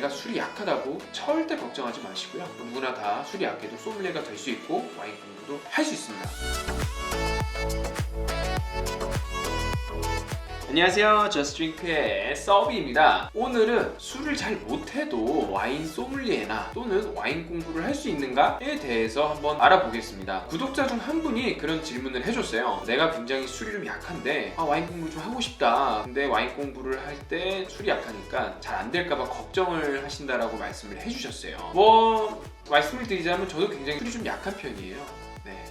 내가 술이 약하다고 절대 걱정하지 마시고요. 누구나 다 술이 약해도 소믈리에가 될 수 있고 와인 공부도 할 수 있습니다. 안녕하세요. 저스트링크의 서비입니다. 오늘은 술을 잘 못해도 와인 소믈리에나 또는 와인 공부를 할 수 있는가에 대해서 한번 알아보겠습니다. 구독자 중 한 분이 그런 질문을 해줬어요. 내가 굉장히 술이 좀 약한데 아, 와인 공부 좀 하고 싶다. 근데 와인 공부를 할 때 술이 약하니까 잘 안 될까봐 걱정을 하신다라고 말씀을 해주셨어요. 뭐 말씀을 드리자면 저도 굉장히 술이 좀 약한 편이에요. 네.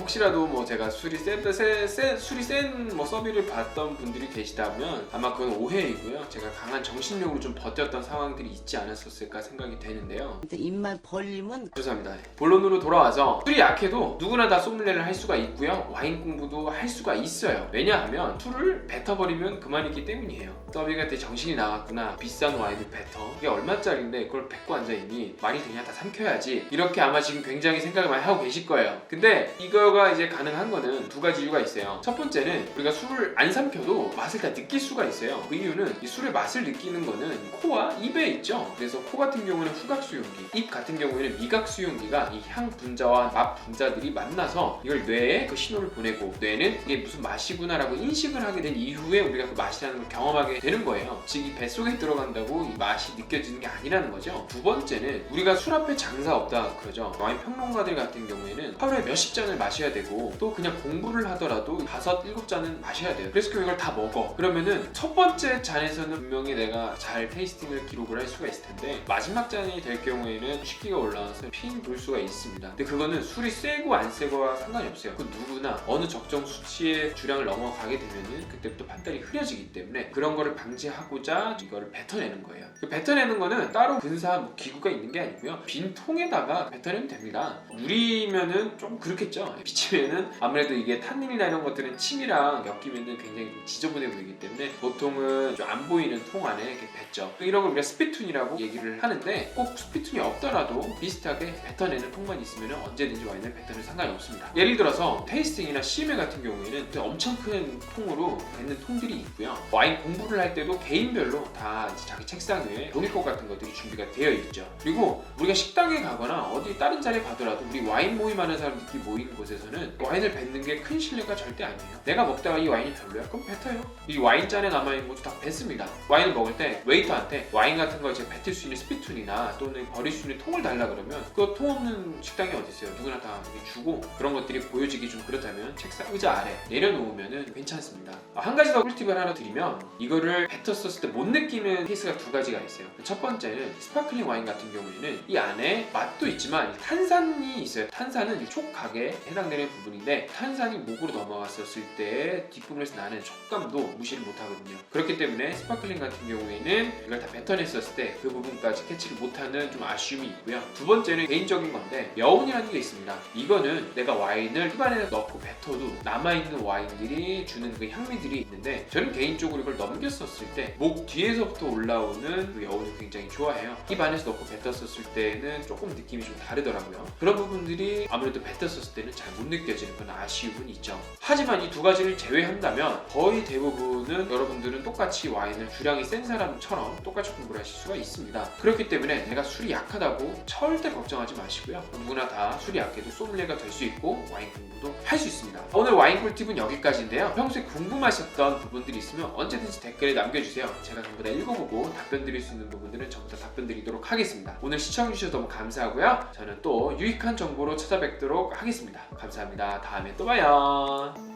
혹시라도 뭐 제가 술이 센, 센, 센 술이 센 뭐 서비를 봤던 분들이 계시다면 아마 그건 오해이고요. 제가 강한 정신력으로 좀 버텼던 상황들이 있지 않았었을까 생각이 되는데요. 근데 입만 벌리면 죄송합니다. 본론으로 돌아와서 술이 약해도 누구나 다 소믈리에를 할 수가 있고요. 와인 공부도 할 수가 있어요. 왜냐하면 술을 뱉어버리면 그만이기 때문이에요. 서비가 때 정신이 나갔구나. 비싼 와인을 뱉어. 이게 얼마짜리인데 그걸 뱉고 앉아있니? 말이 되냐? 다 삼켜야지. 이렇게 아마 지금 굉장히 생각을 많이 하고 계실 거예요. 근데 이 거가 이제 가능한 거는 두 가지 이유가 있어요. 첫 번째는 우리가 술을 안 삼켜도 맛을 다 느낄 수가 있어요. 그 이유는 이 술의 맛을 느끼는 거는 코와 입에 있죠. 그래서 코 같은 경우는 후각 수용기, 입 같은 경우에는 미각 수용기가 이 향 분자와 맛 분자들이 만나서 이걸 뇌에 그 신호를 보내고 뇌는 이게 무슨 맛이구나라고 인식을 하게 된 이후에 우리가 그 맛이라는 걸 경험하게 되는 거예요. 즉 이 뱃속에 들어간다고 이 맛이 느껴지는 게 아니라는 거죠. 두 번째는 우리가 술 앞에 장사 없다 그러죠. 와인 평론가들 같은 경우에는 하루에 몇십 잔을 마 셔야 되고 또 그냥 공부를 하더라도 다섯 일곱 잔은 마셔야 돼요. 그래서 그걸 다 먹어. 그러면은 첫 번째 잔에서는 분명히 내가 잘 테이스팅을 기록을 할 수가 있을 텐데 마지막 잔이 될 경우에는 식기가 올라와서 핑 돌 수가 있습니다. 근데 그거는 술이 세고 안 세고와 상관이 없어요. 그 누구나 어느 적정 수치의 주량을 넘어가게 되면은 그때부터 판단이 흐려지기 때문에 그런 거를 방지하고자 이거를 뱉어내는 거예요. 그 뱉어내는 거는 따로 근사 뭐 기구가 있는 게 아니고요. 빈 통에다가 뱉어내면 됩니다. 물이면은 좀 그렇겠죠. 비치면은 아무래도 이게 탄닌이나 이런 것들은 침이랑 엮이면은 굉장히 좀 지저분해 보이기 때문에 보통은 좀 안 보이는 통 안에 이렇게 뱉죠. 이런 걸 우리가 스피툰이라고 얘기를 하는데 꼭 스피툰이 없더라도 비슷하게 뱉어내는 통만 있으면 언제든지 와인을 뱉어내는 상관이 없습니다. 예를 들어서 테이스팅이나 시음회 같은 경우에는 엄청 큰 통으로 뱉는 통들이 있고요. 와인 공부를 할 때도 개인별로 다 자기 책상 위에 종이컵 같은 것들이 준비가 되어 있죠. 그리고 우리가 식당에 가거나 어디 다른 자리에 가더라도 우리 와인 모임하는 사람들끼리 모이는 곳에 서는 와인을 뱉는 게큰 신뢰가 절대 아니에요. 내가 먹다가 이 와인이 별로야? 그럼 뱉어요. 이 와인 잔에 남아있는 것도 다 뱉습니다. 와인을 먹을 때 웨이터한테 와인 같은 거 이제 뱉을 수 있는 스피툰이나 또는 버릴 수 있는 통을 달라 그러면 그 통 없는 식당이 어디 있어요? 누구나 다 주고 그런 것들이 보여지기 좀 그렇다면 책상 의자 아래 내려놓으면은 괜찮습니다. 아, 한 가지 더 꿀팁을 하나 드리면 이거를 뱉었었을 때 못 느끼는 케이스가 두 가지가 있어요. 첫 번째는 스파클링 와인 같은 경우에는 이 안에 맛도 있지만 탄산이 있어요. 탄산은 이 촉각에 해당되는 부분인데 탄산이 목으로 넘어갔었을 때 뒷부분에서 나는 촉감도 무시를 못하거든요. 그렇기 때문에 스파클링 같은 경우에는 이걸 다 뱉어냈었을 때 그 부분까지 캐치를 못하는 좀 아쉬움이 있고요. 두 번째는 개인적인 건데 여운이라는 게 있습니다. 이거는 내가 와인을 입안에 넣고 뱉어도 남아있는 와인들이 주는 그 향미들이 있는데 저는 개인적으로 이걸 넘겼었을 때 목 뒤에서부터 올라오는 그 여운을 굉장히 좋아해요. 입 안에서 넣고 뱉었었을 때는 조금 느낌이 좀 다르더라고요. 그런 부분들이 아무래도 뱉었었을 때는 잘못 느껴지는 그런 아쉬움은 있죠. 하지만 이 두 가지를 제외한다면 거의 대부분은 여러분들은 똑같이 와인을 주량이 센 사람처럼 똑같이 공부를 하실 수가 있습니다. 그렇기 때문에 내가 술이 약하다고 절대 걱정하지 마시고요. 누구나 다 술이 약해도 소믈리에가 될 수 있고 와인 공부도 할 수 있습니다. 오늘 와인 꿀팁은 여기까지인데요. 평소에 궁금하셨던 부분들이 있으면 언제든지 댓글에 남겨주세요. 제가 전부 다 읽어보고 답변 드릴 수 있는 부분들은 전부 다 답변 드리도록 하겠습니다. 오늘 시청해주셔서 너무 감사하고요. 저는 또 유익한 정보로 찾아뵙도록 하겠습니다. 감사합니다. 다음에 또 봐요.